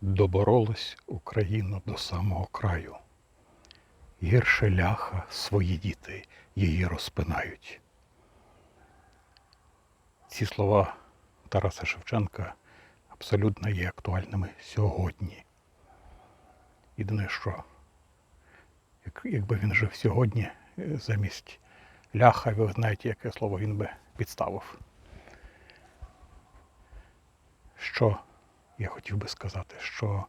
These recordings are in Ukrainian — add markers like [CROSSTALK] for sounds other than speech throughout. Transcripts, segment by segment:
Доборолась Україна до самого краю. Гірше ляха свої діти її розпинають. Ці слова Тараса Шевченка абсолютно є актуальними сьогодні. Єдине, що якби він жив сьогодні, е, замість ляха, ви знаєте, яке слово він би підставив. Що я хотів би сказати, що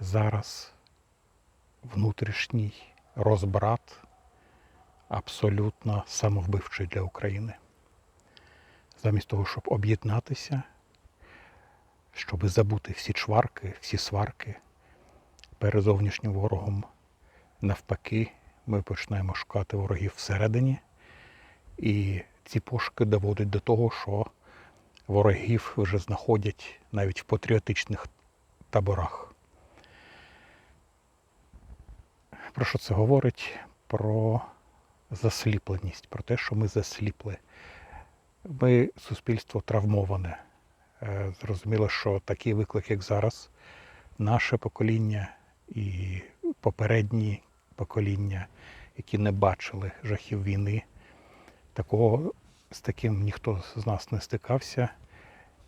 зараз внутрішній розбрат абсолютно самовбивчий для України. Замість того, щоб об'єднатися, щоб забути всі чварки, всі сварки перед зовнішнім ворогом, навпаки, ми почнемо шукати ворогів всередині, і ці пошуки доводять до того, що ворогів вже знаходять навіть в патріотичних таборах. Про що це говорить? Про засліпленість, про те, що ми засліпли. Ми суспільство травмоване. Е, Зрозуміло, що такий виклик, як зараз, наше покоління і попередні покоління, які не бачили жахів війни, такого з таким ніхто з нас не стикався.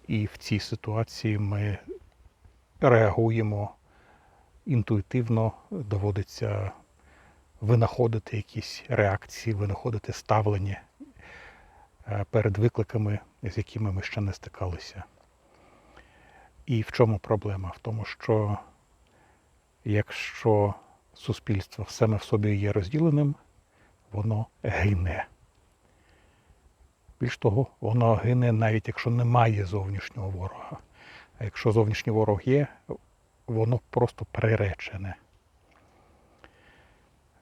І в цій ситуації ми реагуємо інтуїтивно, доводиться винаходити якісь реакції, винаходити ставлення е, перед викликами, з якими ми ще не стикалися. І в чому проблема? В тому, що якщо суспільство саме в собі є розділеним, воно гине. Більш того, воно гине навіть якщо немає зовнішнього ворога. А якщо зовнішній ворог є, воно просто приречене.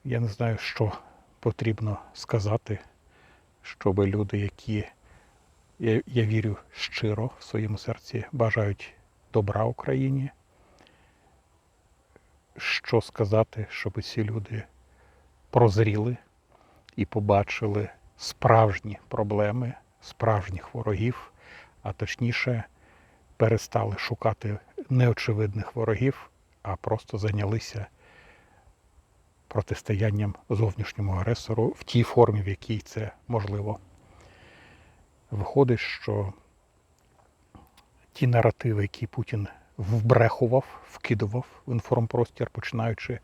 Я не знаю, що потрібно сказати, щоб люди, які, я, я вірю, щиро в своєму серці бажають добра Україні, що сказати, щоб ці люди прозріли і побачили справжні проблеми, справжніх ворогів, а точніше перестали шукати неочевидних ворогів, а просто зайнялися протистоянням зовнішньому агресору в тій формі, в якій це можливо. Виходить, що ті наративи, які Путін вбрехував, вкидував в інформпростір, починаючи,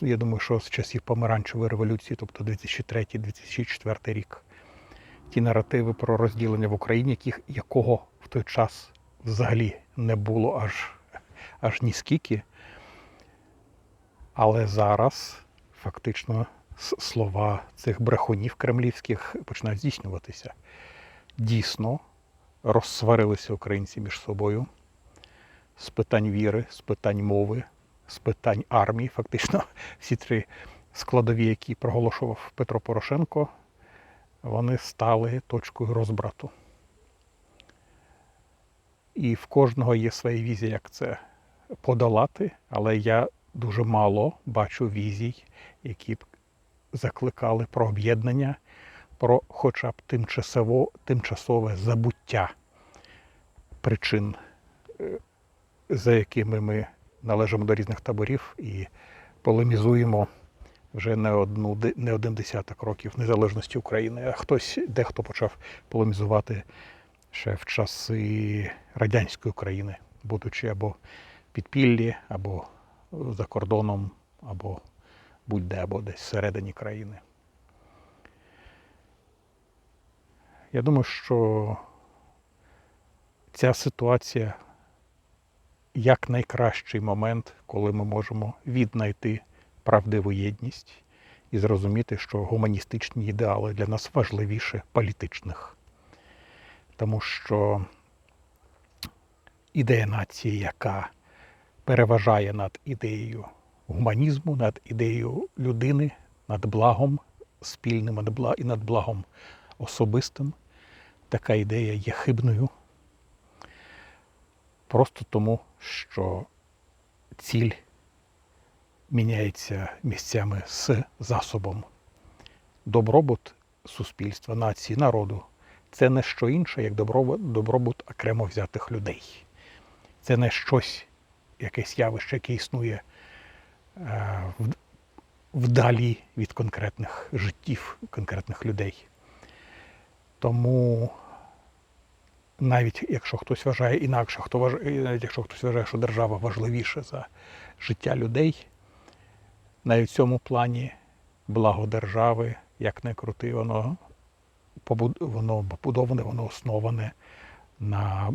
я думаю, що з часів помаранчевої революції, тобто 2003-2004 рік, ті наративи про розділення в Україні, яких, якого в той час взагалі не було аж, аж ні скільки. Але зараз фактично слова цих брехунів кремлівських починають здійснюватися. Дійсно, розсварилися українці між собою з питань віри, з питань мови, з питань армії. Фактично, [LAUGHS] всі три складові, які проголошував Петро Порошенко, вони стали точкою розбрату. І в кожного є своя візія, як це подолати, але я дуже мало бачу візій, які б закликали про об'єднання, про хоча б тимчасово, тимчасове забуття причин, е, за якими ми належимо до різних таборів і полемізуємо вже не, одну, не один десяток років незалежності України, а хтось дехто почав полемізувати ще в часи радянської України, будучи або підпіллі, або за кордоном, або будь-де, або десь всередині країни. Я думаю, що ця ситуація як найкращий момент, коли ми можемо віднайти правдиву єдність і зрозуміти, що гуманістичні ідеали для нас важливіше політичних. Тому що ідея нації, яка переважає над ідеєю гуманізму, над ідеєю людини, над благом спільним і над благом особистим, така ідея є хибною. Просто тому, що ціль міняється місцями з засобом. Добробут суспільства, нації, народу це не що інше, як добробут, окремо взятих людей. Це не щось якесь явище, яке існує е, вдалі від конкретних життів, конкретних людей. Тому навіть якщо хтось вважає інакше, хто вважає, навіть якщо хтось вважає, що держава важливіша за життя людей, навіть в цьому плані благо держави, як не крути, воно воно побудоване, воно основане на,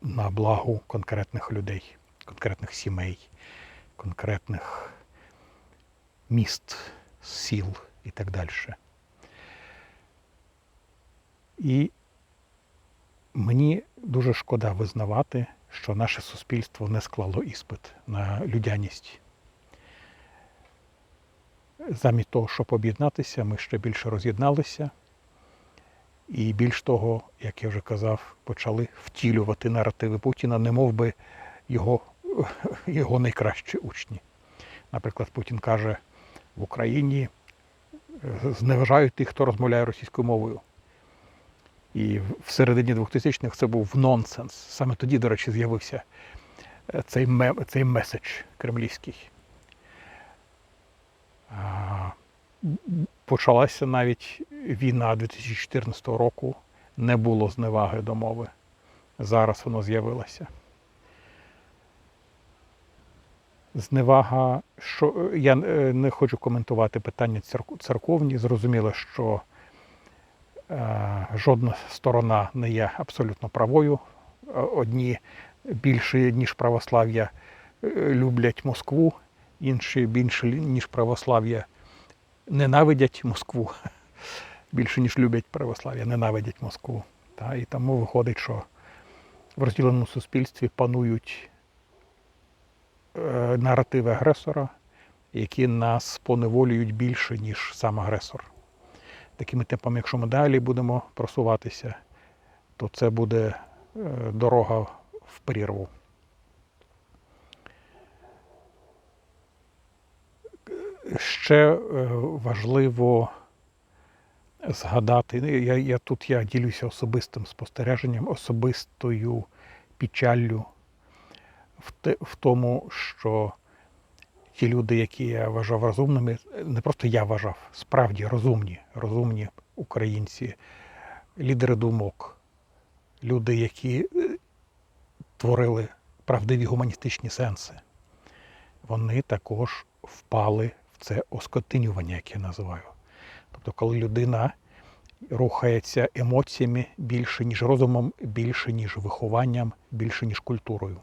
на благу конкретних людей, конкретних сімей, конкретних міст, сіл і так далі. І мені дуже шкода визнавати, що наше суспільство не склало іспит на людяність. Замість того, щоб об'єднатися, ми ще більше роз'єдналися. І більш того, як я вже казав, почали втілювати наративи Путіна, немов би його, [LAUGHS] його найкращі учні. Наприклад, Путін каже, в Україні е, зневажають тих, хто розмовляє російською мовою. І в- середині 2000-х це був нонсенс. Саме тоді, до речі, з'явився е, цей, мем, цей меседж кремлівський. Почалася навіть війна 2014 року, не було зневаги до мови. Зараз воно з'явилося. Зневага, що я е, не хочу коментувати питання церковні. Зрозуміло, що жодна сторона не є абсолютно правою. Е, Одні більше, ніж православ'я, е, люблять Москву, інші більше, ніж православ'я, ненавидять Москву. [LAUGHS] Більше, ніж люблять православ'я, ненавидять Москву. І тому виходить, що в розділеному суспільстві панують е, наративи агресора, які нас поневолюють більше, ніж сам агресор. Такими темпами, якщо ми далі будемо просуватися, то це буде е, дорога в прірву. Ще е, важливо згадати, ну, я, я тут я ділюся особистим спостереженням, особистою печаллю в, в тому, що ті люди, які я вважав розумними, не просто я вважав, справді розумні, розумні українці, лідери думок, люди, які е, творили правдиві гуманістичні сенси, вони також впали в це оскотинювання, яке я називаю. Тобто, коли людина рухається емоціями більше, ніж розумом, більше, ніж вихованням, більше, ніж культурою.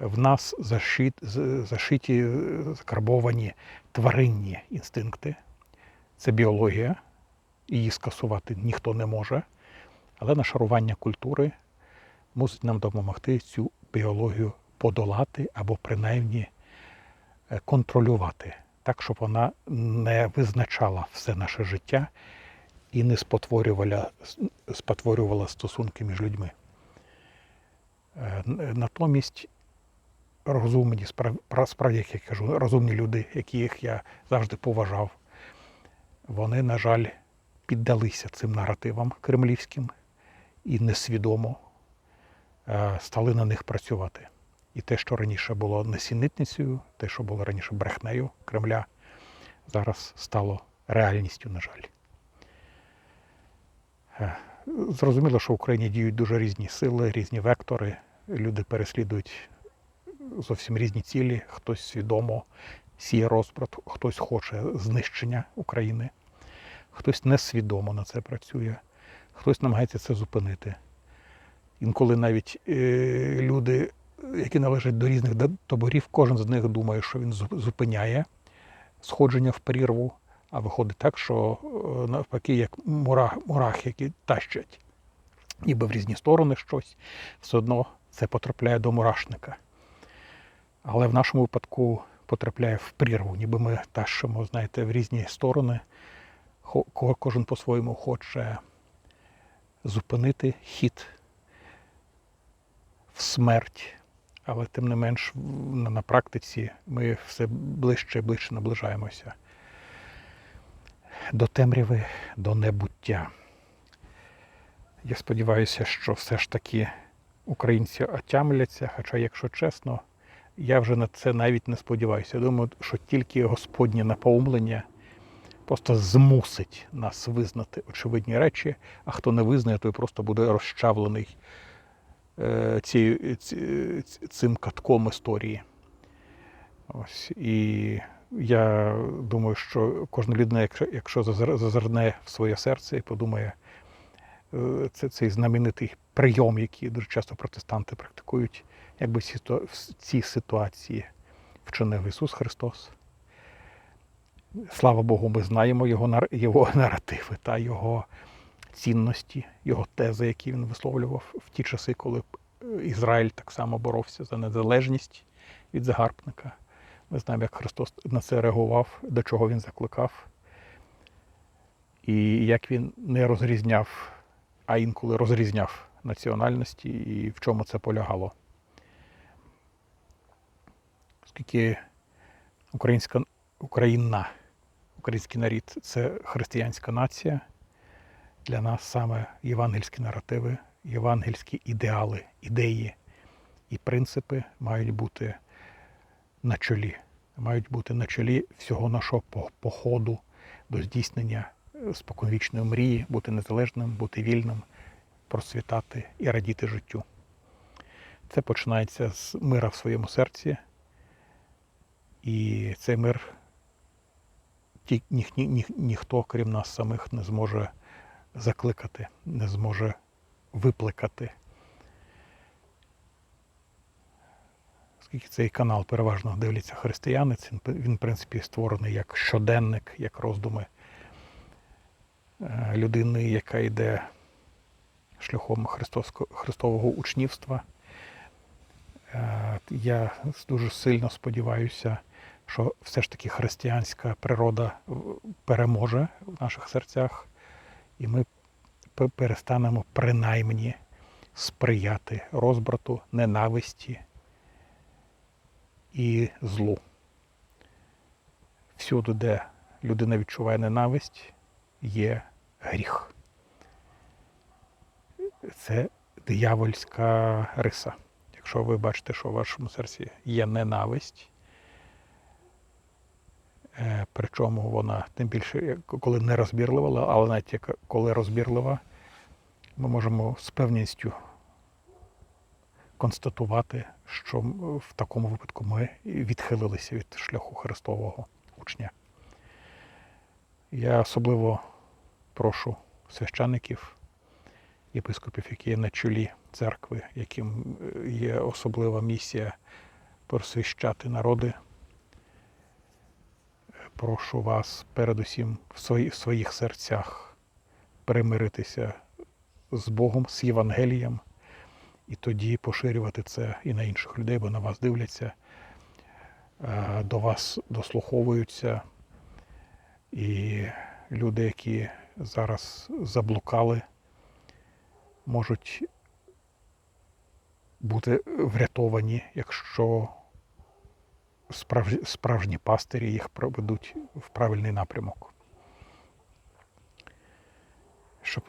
В нас зашит, зашиті, е, закарбовані тваринні інстинкти. Це біологія, її скасувати ніхто не може. Але нашарування культури мусить нам допомогти цю біологію подолати або принаймні е, контролювати, так, щоб вона не визначала все наше життя і не спотворювала, спотворювала стосунки між людьми. Е, Натомість розумні, справ- пра- справді, як я кажу, розумні люди, яких я завжди поважав, вони, на жаль, піддалися цим наративам кремлівським і несвідомо е, стали на них працювати. І те, що раніше було несінитницею, те, що було раніше брехнею Кремля, зараз стало реальністю, на жаль. Е, Зрозуміло, що в Україні діють дуже різні сили, різні вектори. Люди переслідують зовсім різні цілі. Хтось свідомо сіє розбрат, хтось хоче знищення України, хтось несвідомо на це працює, хтось намагається це зупинити. Інколи навіть е, люди, які належать до різних таборів, кожен з них думає, що він зупиняє сходження в прірву, а виходить так, що е, навпаки, як мурах, мурах, які тащать ніби в різні сторони щось, все одно це потрапляє до мурашника. Але в нашому випадку потрапляє в прірву, ніби ми тащимо, знаєте, в різні сторони. Кожен по-своєму хоче зупинити хід в смерть. Але тим не менш на, практиці ми все ближче і ближче наближаємося до темряви, до небуття. Я сподіваюся, що все ж таки українці отямляться, хоча, якщо чесно, я вже на це навіть не сподіваюся. Я думаю, що тільки Господнє наповнення просто змусить нас визнати очевидні речі, а хто не визнає, той просто буде розчавлений е, ці- ці- цим катком історії. Ось. І я думаю, що кожна людина, якщо, якщо зазирне в своє серце і подумає, е, це цей знаменитий прийом, який дуже часто протестанти практикують, якби в цій ситуації вчинив Ісус Христос. Слава Богу, ми знаємо його, його [LAUGHS] наративи та його цінності, його тези, які він висловлював в ті часи, коли е, Ізраїль так само боровся за незалежність від загарбника. Ми знаємо, як Христос на це реагував, до чого він закликав, і як він не розрізняв, а інколи розрізняв національності і в чому це полягало. Оскільки українська Україна, український нарід це християнська нація, для нас саме євангельські наративи, євангельські ідеали, ідеї і принципи мають бути на чолі, мають бути на чолі всього нашого походу до здійснення е, споконвічної мрії, бути незалежним, бути вільним, процвітати і радіти життю. Це починається з мира в своєму серці, і цей мир ті, ні, ні, ні, ніхто, крім нас самих, не зможе закликати, не зможе випликати. Оскільки цей канал переважно дивляться християнець, він, в принципі, створений як щоденник, як роздуми е, людини, яка йде шляхом христового учнівства. Е, Я дуже сильно сподіваюся, що все ж таки християнська природа е, переможе в наших серцях, і ми перестанемо принаймні сприяти розбрату, ненависті і злу. Всюди, де людина відчуває ненависть, є гріх. Це диявольська риса. Якщо ви бачите, що в вашому серці є ненависть, е, причому вона тим більше, коли не розбірлива, але навіть коли розбірлива, ми можемо з певністю констатувати, що в такому випадку ми відхилилися від шляху Христового учня. Я особливо прошу священиків, єпископів, які на чолі церкви, яким е, є особлива місія просвіщати народи. Прошу вас передусім в своїх серцях примиритися з Богом, з Євангелієм, і тоді поширювати це і на інших людей, бо на вас дивляться, е, до вас дослуховуються. І люди, які зараз заблукали, можуть бути врятовані, якщо справжні пастирі їх проведуть в правильний напрямок. Щоб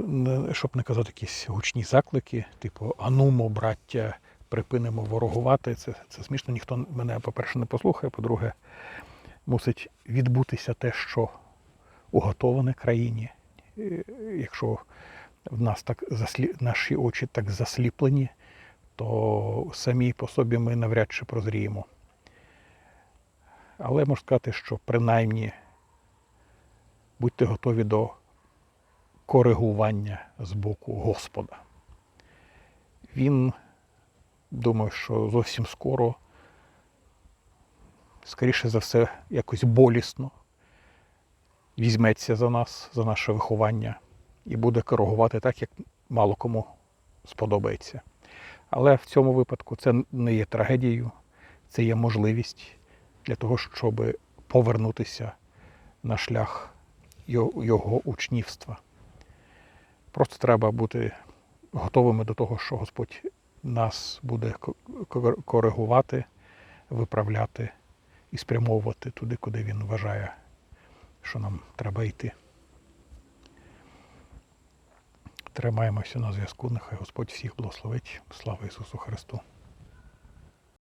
щоб не казати якісь гучні заклики, типу Анумо, браття, припинимо ворогувати. Це, це смішно, ніхто мене, по-перше, не послухає, по-друге, мусить відбутися те, що уготоване країні. Е, Якщо в нас так заслі... наші очі так засліплені, то самі по собі ми навряд чи прозріємо. Але можу сказати, що принаймні будьте готові до коригування з боку Господа. Він, думаю, що зовсім скоро, скоріше за все, якось болісно візьметься за нас, за наше виховання і буде коригувати так, як мало кому сподобається. Але в цьому випадку це не є трагедією, це є можливість для того, щоб повернутися на шлях його, учнівства. Просто треба бути готовими до того, що Господь нас буде ко- ко- коригувати, виправляти і спрямовувати туди, куди Він вважає, що нам треба йти. Тримаємося на зв'язку. Нехай Господь всіх благословить. Слава Ісусу Христу!